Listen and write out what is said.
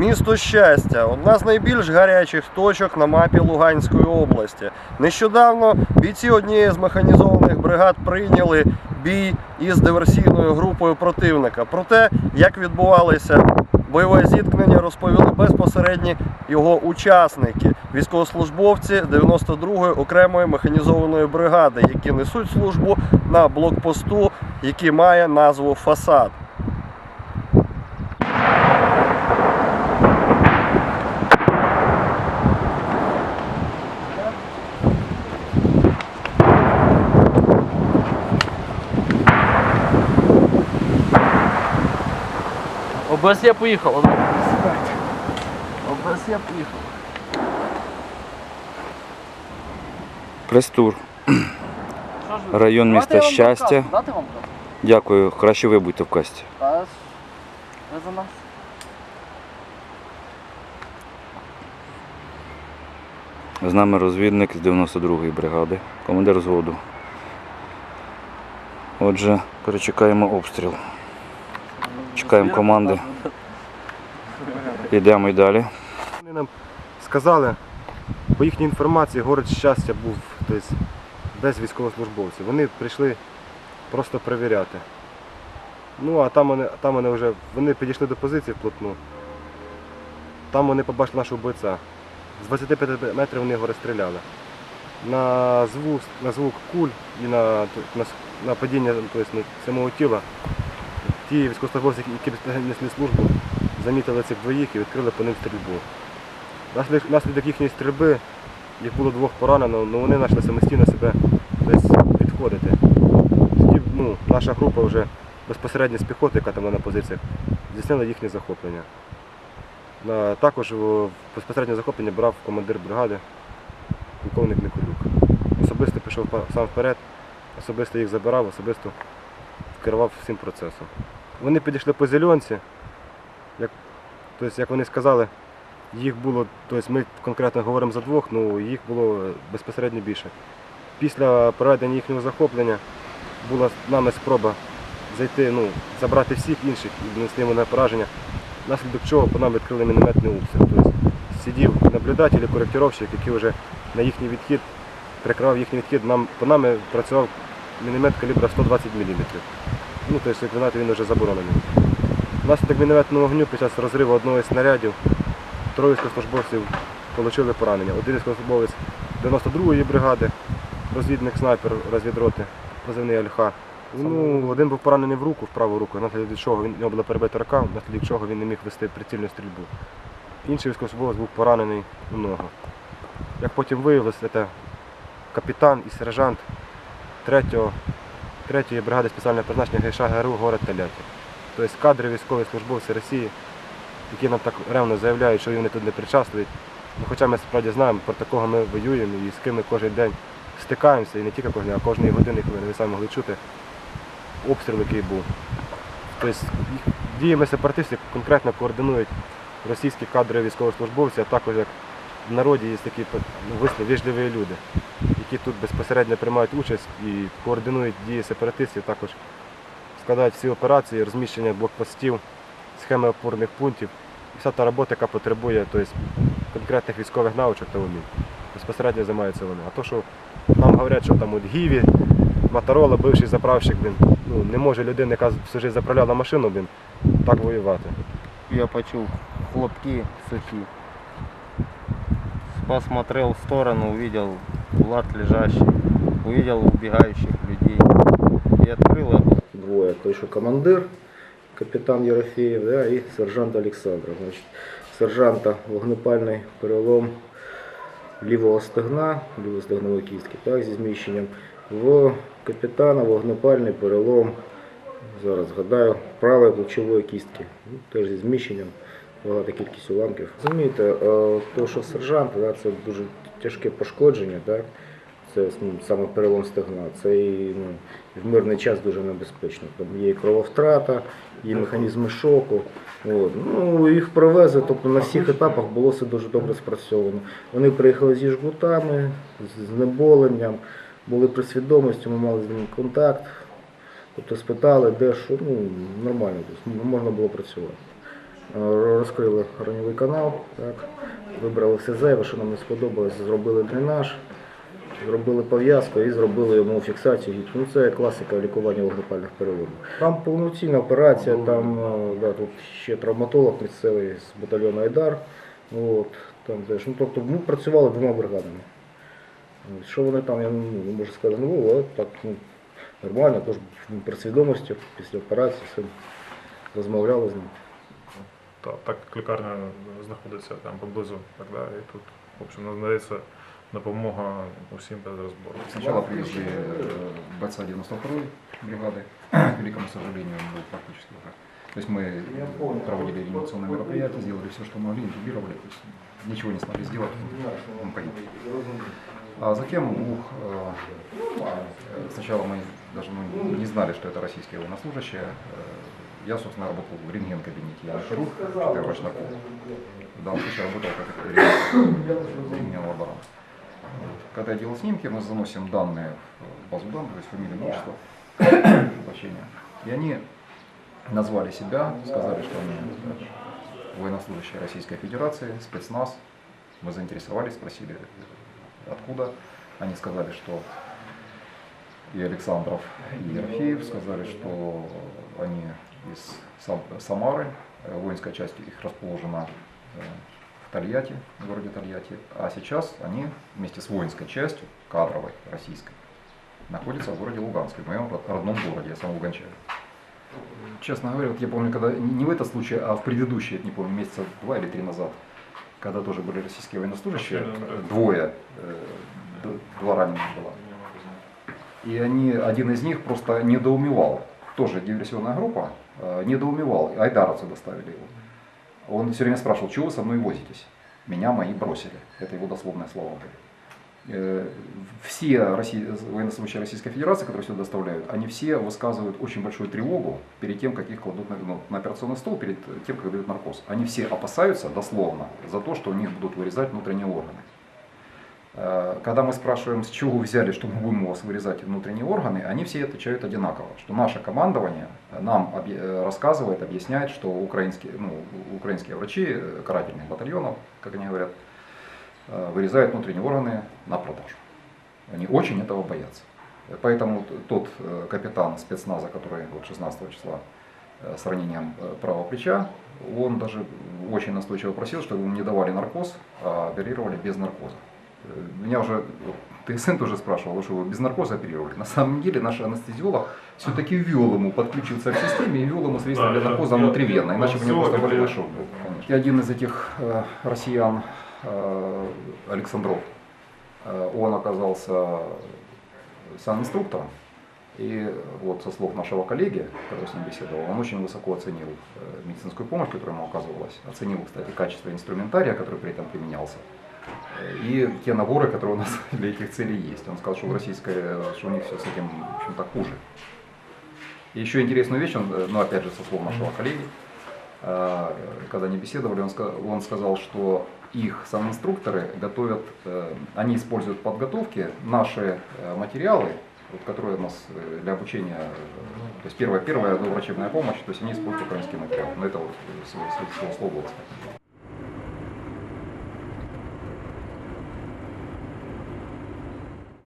Місто щастя одна з найбільш гарячих точок на мапі Луганської області. Нещодавно бійці однієї з механізованих бригад прийняли бій із диверсійною групою противника. Про те, як відбувалося бойове зіткнення, розповіли безпосередні його учасники, військовослужбовці 92-ї окремої механізованої бригади, які несуть службу на блокпосту, який має назву Фасад. ОБС я поїхав. ОБС я поїхав. Прес-тур. Що ж ви? Район Давайте міста я вам Щастя. Дати вам покажу? Дякую, краще ви будьте в касті. Та ж, ви за нас. З нами розвідник з 92-ї бригади, командир взводу. Отже, перечекаємо обстріл. Чекаємо команди. Йдемо й далі. Вони нам сказали, по їхній інформації, город щастя був тобто, без військовослужбовців. Вони прийшли просто перевіряти. Ну, а там вони, там вони вже вони підійшли до позиції вплотну. Там вони побачили нашого бойця. З 25 метрів вони його розстріляли. На звук, на звук куль і на, на, на падіння тобто, самого тіла ті військовослужбовці, які несли службу, замітили цих двоїх і відкрили по ним стрільбу. Наслідок, їхньої стрільби їх було двох поранено, але вони почали самостійно себе десь підходити. Тоді ну, наша група вже безпосередньо з піхоти, яка там була на позиціях, здійснила їхнє захоплення. Також безпосереднє захоплення брав командир бригади, полковник Николюк. Особисто пішов сам вперед, особисто їх забирав, особисто керував всім процесом. Вони підійшли по зеленці, як, тобто, як вони сказали, їх було, тобто ми конкретно говоримо за двох, ну їх було безпосередньо більше. Після проведення їхнього захоплення була нами спроба зайти, ну, забрати всіх інших і нанести йому на пораження, внаслідок чого по нам відкрили мінометний обстріл. Тобто сидів наблюдатель і коректировщик, який вже на їхній відхід прикривав їхній відхід. Нам, по нами працював міномет калібра 120 мм. Ну, тобто, як ви знаєте, він вже заборонений. Внаслідок мінометного вогню під час розриву одного із снарядів троє військовослужбовців отримали поранення. Один військовослужбовець 92-ї бригади, розвідник снайпер розвідроти, позивний Альха. Ну, один був поранений в руку, в праву руку, внаслідок чого він, була перебита рука, внаслідок чого він не міг вести прицільну стрільбу. Інший військовослужбовець був поранений у ногу. Як потім виявилося, це капітан і сержант 3-го 3-ї бригади спеціального призначення ГШ ГРУ город Тольятти. Тобто кадри військові службовці Росії, які нам так ревно заявляють, що вони тут не причаствують. Ну, хоча ми справді знаємо, проти кого ми воюємо і з ким ми кожен день стикаємося, і не тільки кожен, а кожної години, коли ви самі могли чути обстріл, який був. Тобто діями сепаратистів конкретно координують російські кадри військовослужбовці, а також як в народі є такі ну, вислів, вежливі люди, які тут безпосередньо приймають участь і координують дії сепаратистів, також складають всі операції, розміщення блокпостів, схеми опорних пунктів. І вся та робота, яка потребує тобто, конкретних військових навичок та умінь. Безпосередньо займаються вони. А то, що нам говорять, що там от Гіві, Моторола, бивший заправщик, він, ну, не може людина, яка всю життя заправляла машину, він, так воювати. Я почув хлопки сухие. Посмотрел в сторону, увидел Влад лежащий, увидел убегающих людей и открыл огонь. двоє. Той, що командир, капітан Єрофеєв, да, і сержант Олександров. Значить, сержанта вогнепальний перелом лівого стегна, лівої стегнової кістки, так, зі зміщенням. В капітана вогнепальний перелом, зараз згадаю, правої плечової кістки, ну, теж зі зміщенням, багата кількість уламків. Розумієте, е, то, що сержант, це дуже тяжке пошкодження, так? Це ну, саме перелом стегна. Це і, ну, в мирний час дуже небезпечно. Там є і крововтрата, є механізми шоку. От. Ну, їх привезли, тобто на всіх етапах було все дуже добре спрацьовано. Вони приїхали зі жгутами, з знеболенням, були при свідомості, ми мали з ними контакт. Тобто спитали, де що, ну, нормально, тобто, можна було працювати. Е, Розкрили раньовий канал, так, вибрали все зайве, що нам не сподобалось, зробили дренаж, зробили пов'язку і зробили йому фіксацію. Ну, це класика лікування вогнепальних переломів. Там повноцінна операція, там е, да, тут ще травматолог місцевий з батальйону Айдар. От, там теж. Ну, тобто ми працювали двома бригадами. Що вони там, я ну, не можу сказати, ну, але так ну, нормально, тож при свідомості після операції все розмовляли з ним. Та, так як лікарня знаходиться там поблизу, так да, і тут, в общем, надається допомога усім без розбору. Сначала привезли э, бойца 92-й бригады, к великому сожалению, он был практически уже. То есть мы проводили реанимационные мероприятия, сделали все, что могли, интубировали, то есть ничего не смогли сделать, он- он погиб. А затем у, э, э, сначала мы даже ну, не знали, что это российские военнослужащие. Я, собственно, работал в рентген-кабинете, я хирург, четыре врач на В данном случае работал как рентген-лаборант. Когда я делал снимки, мы заносим данные в базу данных, то есть фамилия, имущество, воплощение. И они назвали себя, сказали, что они военнослужащие Российской Федерации, спецназ. Мы заинтересовались, спросили, откуда. Они сказали, что и Александров, и Ерофеев сказали, что они из Сам- Самары, э, воинская часть их расположена э, в Тольятти, в городе Тольятти, а сейчас они вместе с воинской частью, кадровой, российской, находятся в городе Луганске, в моем род- родном городе, я сам луганчанин. Честно говоря, вот я помню, когда не в этот случай, а в предыдущий, не помню, месяца два или три назад, когда тоже были российские военнослужащие, двое, э, два раненых было. И они, один из них просто недоумевал, тоже диверсионная группа, э, недоумевал, айдаровцы доставили его. Он все время спрашивал, чего вы со мной возитесь? Меня мои бросили. Это его дословные слова были. Э, Все военнослужащие Российской Федерации, которые сюда доставляют, они все высказывают очень большую тревогу перед тем, как их кладут на, ну, на операционный стол, перед тем, как дают наркоз. Они все опасаются, дословно, за то, что у них будут вырезать внутренние органы. Э, Когда мы спрашиваем, с чего вы взяли, что мы будем у вас вырезать внутренние органы, они все отвечают одинаково, что наше командование нам э, рассказывает, объясняет, что украинские, ну, украинские врачи э, карательных батальонов, как они говорят, вырезают внутренние органы на продажу. Они очень этого боятся. Поэтому тот капитан спецназа, который вот 16 числа с ранением правого плеча, он даже очень настойчиво просил, чтобы ему не давали наркоз, а оперировали без наркоза. Меня уже ты сын тоже спрашивал, что его без наркоза оперировали. На самом деле наш анестезиолог все-таки ввел ему, подключился к системе и ввел ему средства Да, для наркоза я- внутривенно, иначе бы у него просто болевой шок был. Конечно. И один из этих э, россиян, э, Александров, э, он оказался санинструктором. И вот со слов нашего коллеги, который с ним беседовал, он очень высоко оценил э, медицинскую помощь, которая ему оказывалась. Оценил, кстати, качество инструментария, который при этом применялся. И те наборы, которые у нас для этих целей есть. Он сказал, что в российской, что у них все с этим, в общем-то, хуже. И еще интересную вещь, он, э, ну опять же со слов нашего коллеги, э, когда они беседовали, он, он сказал, что их инструкторы готовят, э, они используют в подготовке наши материалы, вот, которые у нас для обучения, э, то есть первая, первая врачебная помощь, то есть они используют украинский материал. Но это вот слово было сказано.